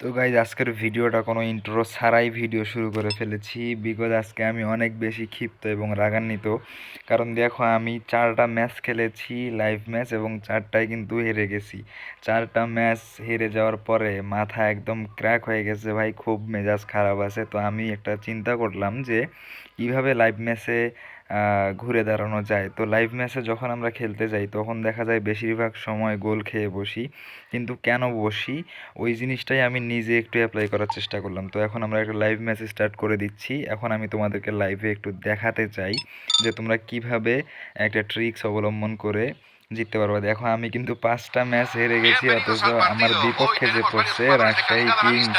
তো গাইজ আজকের ভিডিওটা কোনো ইন্ট্রো ছাড়াই ভিডিও শুরু করে ফেলেছি বিকজ আজকে আমি অনেক বেশি ক্ষিপ্ত এবং রাগান্বিত। কারণ দেখো, আমি চারটা ম্যাচ খেলেছি লাইভ ম্যাচ এবং চারটায় কিন্তু হেরে গেছি। চারটা ম্যাচ হেরে যাওয়ার পরে মাথা একদম ক্র্যাক হয়ে গেছে ভাই, খুব মেজাজ খারাপ আছে। তো আমি একটা চিন্তা করলাম যে, কীভাবে লাইভ ম্যাচে ঘুরে দাঁড়ানো যায়। তো লাইভ ম্যাচে যখন আমরা খেলতে যাই তখন দেখা যায় বেশিরভাগ সময় গোল খেয়ে বসি। কিন্তু কেন বসি? ওই জিনিসটাই আমি নিজে একটু অ্যাপ্লাই করার চেষ্টা করলাম। তো এখন আমরা একটা লাইভ ম্যাচ স্টার্ট করে দিচ্ছি। এখন আমি তোমাদেরকে লাইভে একটু দেখাতে চাই যে তোমরা কীভাবে একটা ট্রিক্স অবলম্বন করে জিততে পারবা। দেখো আমি কিন্তু পাঁচটা ম্যাচ হেরে গেছি অথচ আমার বিপক্ষে যে পড়ছে রাজশাহী কিংস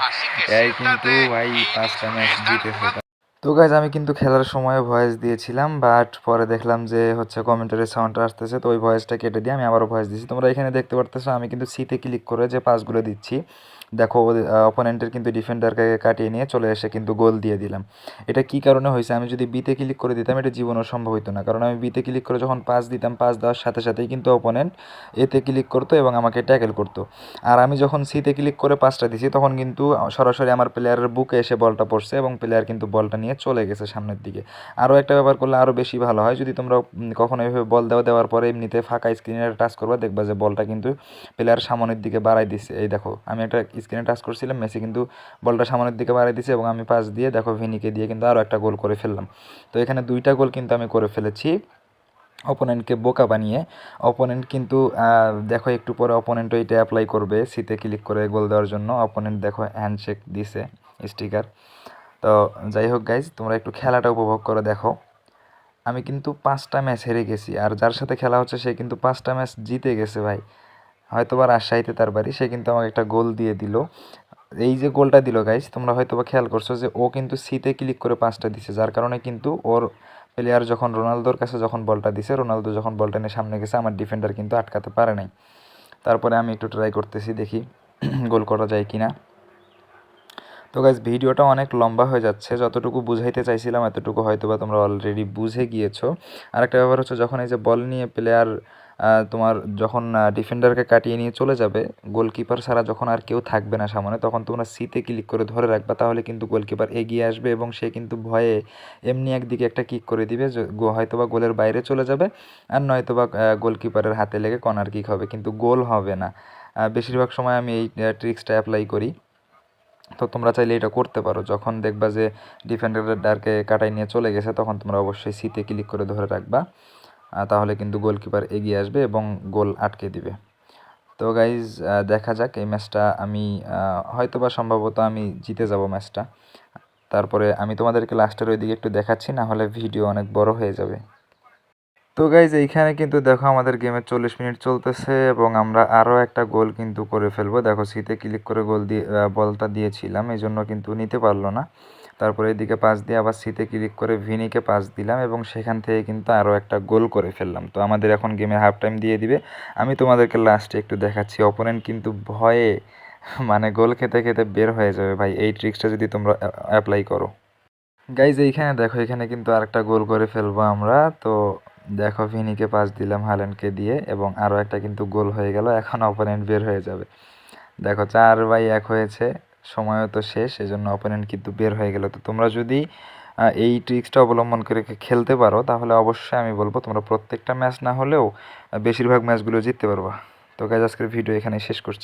এই কিন্তু ভাই পাঁচটা ম্যাচ জিতেছে। তো গাইজ আমি কিন্তু খেলার সময় ভয়েস দিয়েছিলাম বাট পরে দেখলাম যে হচ্ছে কমেন্টারি সাউন্ডটা আসতেছে, তো ওই ভয়েসটা কেটে দিয়ে আমি আবারও ভয়েস দিচ্ছি তোমরা এখানে দেখতে পারতেছো, আমি কিন্তু সিতে ক্লিক করে যে পাসগুলো দিচ্ছি, দেখো অপোনেন্টের কিন্তু ডিফেন্ডারকে কাটিয়ে নিয়ে চলে এসে কিন্তু গোল দিয়ে দিলাম। এটা কি কারণে হয়েছে? আমি যদি বিতে ক্লিক করে দিতাম, এটা জীবনও সম্ভব হতো না, কারণ আমি বিতে ক্লিক করে যখন পাস দিতাম পাস দেওয়ার সাথে সাথেই কিন্তু অপোনেন্ট এতে ক্লিক করতো এবং আমাকে ট্যাকেল করতো। আর আমি যখন সিতে ক্লিক করে পাসটা দিছি, তখন কিন্তু সরাসরি আমার প্লেয়ারের বুকে এসে বলটা পড়ছে এবং প্লেয়ার কিন্তু বলটা নিয়ে চলে গেছে সামনের দিকে। আরও একটা ব্যাপার করলে আরও বেশি ভালো হয়। যদি তোমরা কখনো এভাবে বল দেওয়া দেওয়ার পরে এমনিতে ফাঁকা স্ক্রিনে টাচ করবা, দেখবা যে বলটা কিন্তু প্লেয়ার সামনের দিকে বাড়াই দিছে। এই দেখো, আমি একটা স্ক্রিনে টাচ করছিলাম, মেসি কিন্তু বলটা সামনের দিকে বাড়াই দিছে এবং আমি পাস দিয়ে, দেখো ভিনিকে দিয়ে কিন্তু আরও একটা গোল করে ফেললাম। তো এখানে দুইটা গোল কিন্তু আমি করে ফেলেছি। অপোনেন্টকে বোকা বানিয়ে অপোনেন্ট কিন্তু দেখো একটু পরে অপোনেন্টও এটা অ্যাপ্লাই করবে। সিতে ক্লিক করে গোল দেওয়ার জন্য অপোনেন্ট দেখো হ্যান্ডশেক দিছে স্টিকার তো যাই হোক গাইজ তোমরা একটু খেলাটা উপভোগ করে, দেখো। আমি কিন্তু পাঁচটা ম্যাচ হেরে গেছি, আর যার সাথে খেলা হচ্ছে, সে কিন্তু পাঁচটা ম্যাচ জিতে গেছে, ভাই। হয়তো বা রাজশাহীতে তার বাড়ি, সে কিন্তু আমাকে একটা গোল দিয়ে দিল। এই যে গোলটা দিল গাইজ তোমরা হয়তো বা খেয়াল করছ যে, ও কিন্তু সিতে ক্লিক করে পাঁচটা দিছে, যার কারণে কিন্তু ওর প্লেয়ার যখন রোনালদোর কাছে যখন বলটা দিছে, রোনালদো যখন বলটা নিয়ে সামনে গেছে, আমার ডিফেন্ডার কিন্তু আটকাতে পারে নাই। তারপরে আমি একটু ট্রাই করতেছি, দেখি গোল করা যায় কি না তো গাইজ ভিডিওটা অনেক লম্বা হয়ে যাচ্ছে। যতটুকু বুঝাইতে চাইছিলাম, এতটুকু হয়তো বা তোমরা অলরেডি বুঝে গিয়েছো। আরেকটা ব্যাপার হচ্ছে, যখন এই যে বল নিয়ে প্লেয়ার তোমার যখন ডিফেন্ডারকে কাটিয়ে নিয়ে চলে যাবে গোলকিপার ছাড়া যখন আর কেউ থাকবে না সামনে, তখন তোমরা সিতে ক্লিক করে ধরে রাখবা, তাহলে কিন্তু গোলকিপার এগিয়ে আসবে এবং সে কিন্তু ভয়ে এমনি একদিকে একটা কিক করে দিবে হয়তো বা গোলের বাইরে চলে যাবে, আর নয়তো বা গোলকিপারের হাতে লেগে কর্নার কিক হবে। কিন্তু গোল হবে না। বেশিরভাগ সময় আমি এই ট্রিক্সটা অ্যাপ্লাই করি। তো তোমরা চাইলে এটা করতে পারো। যখন দেখবা যে ডিফেন্ডারের ডারকে কাটাই নিয়ে চলে গেছে, তখন তোমরা অবশ্যই সিতে ক্লিক করে ধরে রাখবা তাহলে কিন্তু গোলকিপার এগিয়ে আসবে এবং গোল আটকে দিবে। তো গাইজ দেখা যাক এই ম্যাচটা আমি হয়তো বা সম্ভবত আমি জিতে যাব ম্যাচটা তারপরে আমি তোমাদেরকে লাস্টের ওই দিকে একটু দেখাচ্ছি, না হলে ভিডিও অনেক বড় হয়ে যাবে। তো গাইজ এইখানে কিন্তু দেখো আমাদের গেমের চল্লিশ মিনিট চলতেছে এবং আমরা আরও একটা গোল কিন্তু করে ফেলব। দেখো সিতে ক্লিক করে গোল দিয়ে বলটা দিয়েছিলাম এই জন্য কিন্তু নিতে পারল না। তারপরে এদিকে পাস দিয়ে আবার সিতে ক্লিক করে ভিনিকে পাস দিলাম এবং সেখান থেকে কিন্তু আরও একটা গোল করে ফেললাম। তো আমাদের এখন গেমে হাফ টাইম দিয়ে দিবে। আমি তোমাদেরকে লাস্টে একটু দেখাচ্ছি। অপোনেন্ট কিন্তু ভয়ে মানে গোল খেতে খেতে বের হয়ে যাবে ভাই। এই ট্রিক্সটা যদি তোমরা অ্যাপ্লাই করো। গাইজ এইখানে দেখো, এখানে কিন্তু আরেকটা গোল করে ফেলব আমরা। তো দেখো, ভিনিকে পাস দিলাম হালেনকে দিয়ে এবং আরও একটা কিন্তু গোল হয়ে গেল। এখন অপোনেন্ট বের হয়ে যাবে। দেখো, চার বাই এক হয়েছে, সময়ও তো শেষ এই জন্য অপোনেন্ট কিন্তু বের হয়ে গেল। তো তোমরা যদি এই ট্রিক্সটা অবলম্বন করে খেলতে পারো, তাহলে অবশ্যই আমি বলব, তোমরা প্রত্যেকটা ম্যাচ না হলেও বেশিরভাগ ম্যাচগুলো জিততে পারবা। তো গাইজ আজকের ভিডিও এখানে শেষ করছি।